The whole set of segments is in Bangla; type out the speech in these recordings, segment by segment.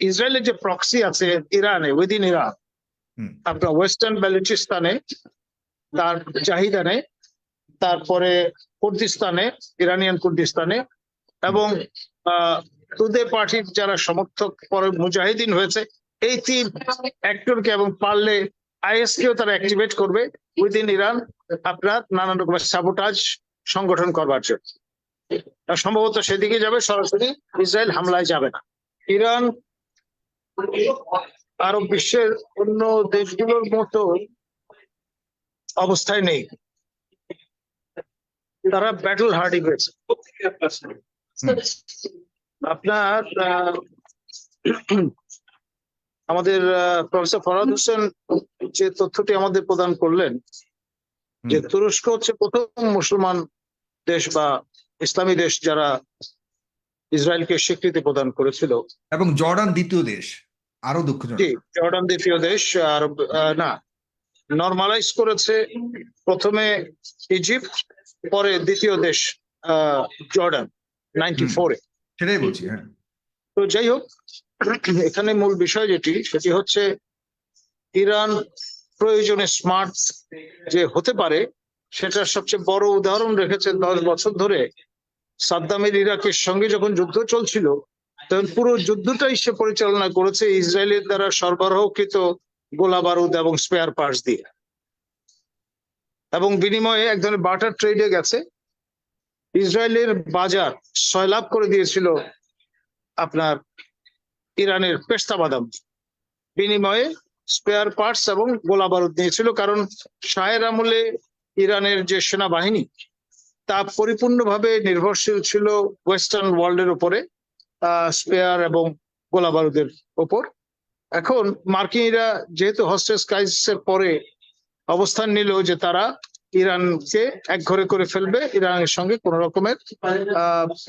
ইসরায়েলের যে প্রক্সি আছে ইরানে উইদিন ইরান আপনার ওয়েস্টার্ন বেলুচিস্তানে তার জাহিদানে তারপরে কুর্দিস্তানে ইরানিয়ান কুর্দিস্তানে এবং তুদে পার্টির যারা সমর্থক পরে মুজাহিদিন হয়েছে এই তিন অ্যাক্টরকে এবং পারলে আইএস কেও তারা অ্যাক্টিভেট করবে উইদিন ইরান আপনার নানান রকমের সাবোটাজ সংগঠন করবার জন্য। সম্ভবত সেদিকে যাবে সরাসরি ইসরায়েল হামলায় যাবে না। ইরান আরব বিশ্বের অন্য দেশগুলোর মতো অবস্থায় নেই। তারা ব্যাটল হার্ডি হয়েছে। আপনার আমাদের প্রফেসর ফরাদ হোসেন যে তথ্যটি আমাদের প্রদান করলেন যে তুরস্ক হচ্ছে প্রথম মুসলমান দেশ বা ইসলামী দেশ যারা ইসরায়েলকে স্বীকৃতি প্রদান করেছিল। এবং জর্ডান দ্বিতীয় দেশ। আরও দুঃখজনক। জর্ডান দ্বিতীয় দেশ আর না নর্মালাইজ করেছে প্রথমে ইজিপ্ট পরে দ্বিতীয় দেশ জর্ডান নাইনটি ফোরে সেটাই বলছি হ্যাঁ। তো যাই হোক এখানে মূল বিষয় যেটি সেটি হচ্ছে ইরান প্রয়োজনে স্মার্ট যে হতে পারে সেটার সবচেয়ে বড় উদাহরণ রেখেছে দশ বছর ধরে সাদ্দামের ইরাকের সঙ্গে যখন যুদ্ধ চলছিল তখন পুরো যুদ্ধটাই সে পরিচালনা করেছে ইসরায়েলের দ্বারা সরবরাহকৃত গোলা বারুদ এবং স্পেয়ার পার্টস দিয়ে। এবং বিনিময়ে এক ধরনের বাটার ট্রেডে গেছে। ইসরায়েলের বাজার সয়লাভ করে দিয়েছিল আপনার ইরানের পেস্তা বাদাম। বিনিময়ে স্পেয়ার পার্টস এবং গোলা বারুদ নিয়েছিল কারণ শাহের আমলে ইরানের যে সেনাবাহিনী, তা পরিপূর্ণভাবে নির্ভরশীল ছিল ওয়েস্টার্ন ওয়ার্ল্ডের উপরে। স্পেয়ার এবং গোলা বারুদের ওপর। এখন মার্কিনীরা যেহেতু হস্টেস ক্রাইসিসের পরে অবস্থান নিল যে তারা ইরানকে একঘরে করে ফেলবে, ইরানের সঙ্গে কোন রকমের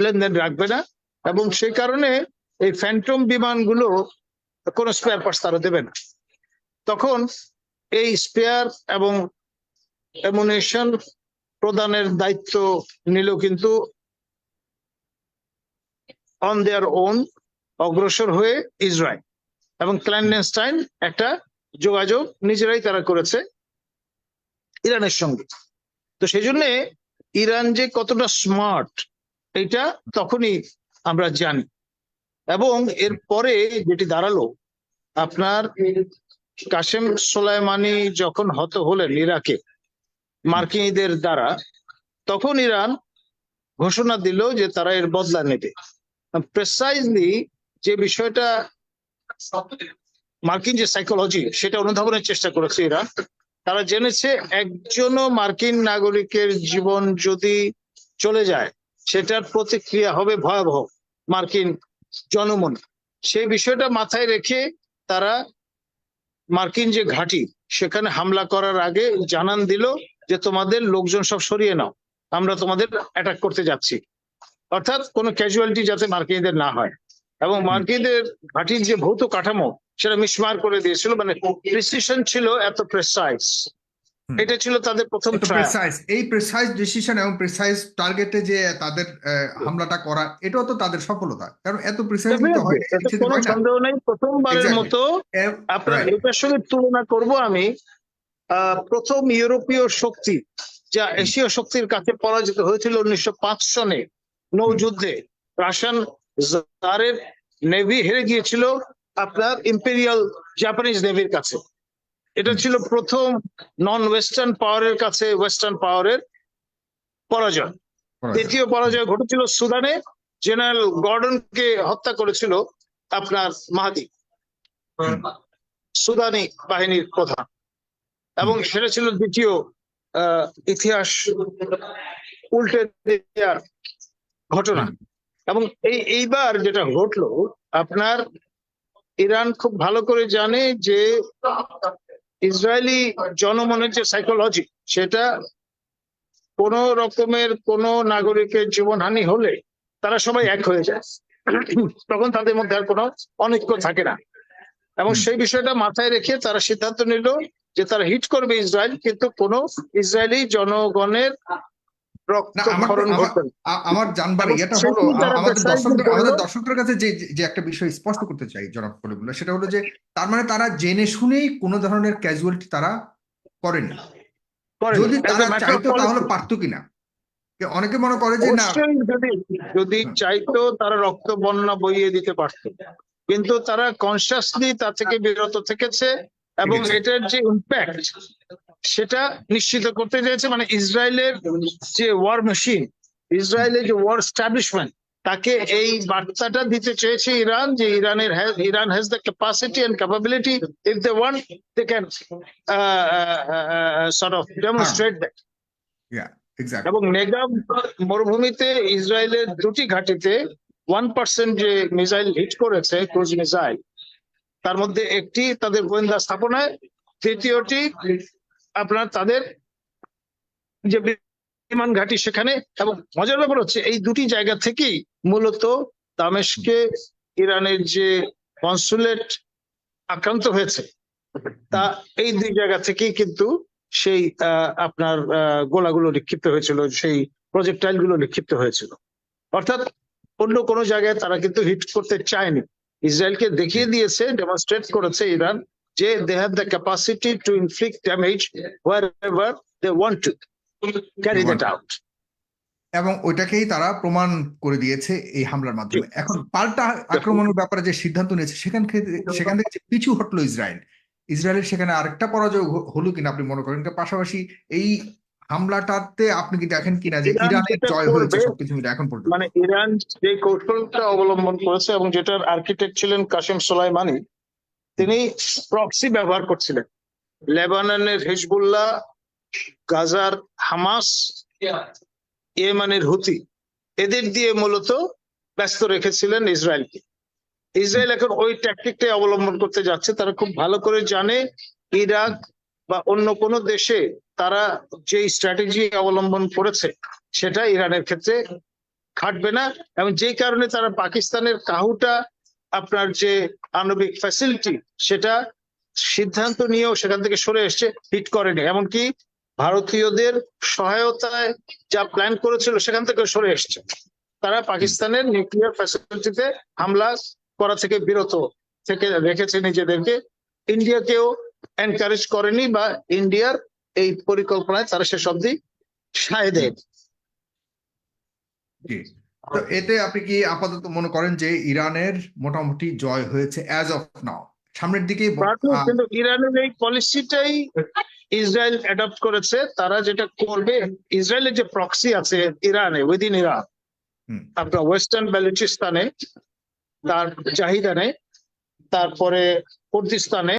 লেনদেন রাখবে না এবং সেই কারণে এই ফ্যান্টম বিমানগুলো কোনো স্পেয়ার পার্টস তারা দেবে না। তখন এই স্পেয়ার এবং অ্যামুনেশন প্রদানের দায়িত্ব নিল কিন্তু অন দেয়ার ওন অগ্রসর হয়ে ইসরায়েল এবং ক্ল্যান্ডেনস্টাইন একটা যোগাযোগ নিজেরাই তারা করেছে ইরানের সঙ্গে। তো সেই জন্যে ইরান যে কতটা স্মার্ট এটা তখনই আমরা জানি। এবং এর পরে যেটি দাঁড়াল, আপনার কাসেম সোলাইমানি যখন হত হলেন ইরাকে, মার্কিনীদের দ্বারা, তখন ইরান ঘোষণা দিল যে তারা এর বদলা নেবে। প্রেসাইজলি যে বিষয়টা মার্কিন যে সাইকোলজি সেটা অনুধাবনের চেষ্টা করেছে এরা। তারা জেনেছে একজনও মার্কিন নাগরিকের জীবন যদি চলে যায়, সেটার প্রতিক্রিয়া হবে ভয়াবহ মার্কিন জনমনে। সেই বিষয়টা মাথায় রেখে তারা মার্কিন যে ঘাঁটি, সেখানে হামলা করার আগে জানান দিল যে তোমাদের লোকজন সব সরিয়ে নাও, আমরা তোমাদের অ্যাটাক করতে যাচ্ছি। অর্থাৎ কোনো ক্যাজুয়ালিটি যাতে মার্কিনীদের না হয়। এবং মার্কিনদের ঘাঁটির যে ভৌত কাঠামো সেটা মিসমার করে দিয়েছিল মানে প্রিসিশন ছিল এত প্রেসাইজ এটা ছিল তাদের প্রথম প্রেসাইজ এই প্রেসাইজ ডিসিশন এবং প্রেসাইজ টার্গেটে যে তাদের আহ, হামলাটা করা এটাও তো তাদের সফলতা। কারণ এত প্রেসাইজ তো হয় কোনো সন্দেহ নেই। প্রথমবারের মতো আপনার. এটার সঙ্গে তুলনা করব আমি আহ, প্রথম ইউরোপীয় শক্তি যা এশীয় শক্তির কাছে পরাজিত হয়েছিল উনিশশো পাঁচ সনে নৌযুদ্ধে রাশিয়ান জারের নেভি হেরে গিয়েছিল আপনার ইম্পেরিয়াল জাপানিজ নেভির কাছে। এটা ছিল প্রথম নন ওয়েস্টার্ন পাওয়ারের কাছে ওয়েস্টার্ন পাওয়ারের পরাজয়। দ্বিতীয় পরাজয় ঘটেছিল সুদানে জেনারেল গর্ডনকে হত্যা করেছিল আপনার মাহাদি। সুদানি বাহিনীর প্রধান। এবং সেটা ছিল দ্বিতীয় আহ, ইতিহাস উল্টে দেওয়ার ঘটনা। এবং এই এইবার যেটা ঘটলো আপনার ইরান খুব ভালো করে জানে যে ইসরায়েলি জনমনের যে সাইকোলজি সেটা কোন রকমের কোন নাগরিকের জীবনহানি হলে তারা সবাই এক হয়ে যায়। তখন তাদের মধ্যে আর কোনো অনৈক্য থাকে না। এবং সেই বিষয়টা মাথায় রেখে তারা সিদ্ধান্ত নিল যে তারা হিট করবে ইসরায়েল কিন্তু কোনো ইসরায়েলি জনগণের আমার জানবার ইয়েটা হলো আমাদের দর্শকদের আমাদের দর্শকদের কাছে যে যে- একটা বিষয় স্পষ্ট করতে চাই জনাব কলিমুল্লাহ সেটা হলো যে তার মানে তারা জেনে শুনেই কোনো ধরনের ক্যাজুয়ালিটি তারা করেনি। করেনি। যদি তারা চাইতো তাহলে পারতো কিনা? অনেকে মনে করে যে না। যদি যদি চাইতো তারা রক্ত বন্যা বইয়ে দিতে পারতো। কিন্তু তারা কনসিয়াসলি তা থেকে বিরত থেকেছে এবং এটার যে ইম্প্যাক্ট সেটা নিশ্চিত করতে চেয়েছে মানে ইসরায়েলের যে ওয়ার মেশিন ইসরায়েলের যে ওয়ার স্টাবলিশমেন্ট তাকে এই বার্তাটা দিতে চেয়েছে ইরান যে ইরানের Iran has the capacity and capability if they want they can sort of demonstrate that এবং নেগাব মরুভূমিতে ইসরায়েলের দুটি ঘাঁটিতে ওয়ান পার্সেন্ট যে মিসাইল হিট করেছে ক্রুজ মিসাইল তার মধ্যে একটি তাদের গোয়েন্দা স্থাপনায় তৃতীয়টি আপনার তাদের যে বিমান ঘাঁটি সেখানে এবং মজার ব্যাপার হচ্ছে এই দুটি জায়গা থেকেই মূলত দামেশকে ইরানের যে কনসুলেট আক্রান্ত হয়েছে, তা এই দুই জায়গা থেকেই কিন্তু সেই আপনার গোলাগুলো নিক্ষিপ্ত হয়েছিল, সেই প্রজেক্টাইলগুলো নিক্ষিপ্ত হয়েছিল। অর্থাৎ অন্য কোনো জায়গায় তারা কিন্তু হিট করতে চায়নি। ইসরায়েলকে দেখিয়ে দিয়েছে ডেমনস্ট্রেট করেছে ইরান যে they have the capacity to inflict damage wherever they want to carry that out এবং ওইটাকেই তারা প্রমাণ করে দিয়েছে এই হামলার মাধ্যমে। এখন পাল্টা আক্রমণের ব্যাপারে যে সিদ্ধান্ত নিয়েছে সেখান থেকে সেখান থেকে পিছু হটলো ইসরায়েল। ইসরায়েলের সেখানে আরেকটা পরাজয় হলো কিনা আপনি মনে করেন? পাশাপাশি এই হামলাটাতে আপনি কি দেখেন কিনা যে ইরান ইরানের জয় হয়েছে সবকিছু মিলে এখন পর্যন্ত? মানে ইরান যে কৌশলটা অবলম্বন করেছে এবং যেটার আর্কিটেক্ট ছিলেন কাসেম সোলাইমানি তিনি প্রক্সি ব্যবহার করছিলেন। লেবাননের হিজবুল্লাহ, গাজার হামাস, ইয়েমানের হুতি, এদের দিয়ে মূলত ব্যস্ত রেখেছিলেন ইসরায়েলকে। ইসরায়েল এখন ওই ট্যাকটিকটাই অবলম্বন করতে যাচ্ছে। তারা খুব ভালো করে জানে ইরাক বা অন্য কোনো দেশে তারা যে স্ট্র্যাটেজি অবলম্বন করেছে, সেটা ইরানের ক্ষেত্রে খাটবে না। এবং যেই কারণে তারা পাকিস্তানের কাহুটা আপনার যে আণবিক ফ্যাসিলিটি সেটা সিদ্ধান্ত নিয়েও সেখান থেকে সরে এসছে হিট করেনি। এমনকি ভারতীয়দের সহায়তায় যা প্ল্যান করেছিল সেখান থেকে সরে এসছে। তারা পাকিস্তানের নিউক্লিয়ার ফ্যাসিলিটিতে হামলা করা থেকে বিরত থেকে রেখেছে নিজেদেরকে। ইন্ডিয়াকেও এনকারেজ করেনি বা ইন্ডিয়ার এই পরিকল্পনায় তারা শেষ অব্দি সায় দেয় এতে আপনি কি আপাতত মনে করেন যে ইরানের মোটামুটি জয় হয়েছে অ্যাজ অফ নাও সামনের দিকে কিন্তু ইরানের এই পলিসিটাই ইসরায়েল অ্যাডপ্ট করেছে তারা যেটা করবে ইসরায়েলের যে প্রক্সি আছে ইরানে উইদিন ইরান। আপনার ওয়েস্টার্ন বেলুচিস্তানে তার জাহিদানে তারপরে কুর্দিস্তানে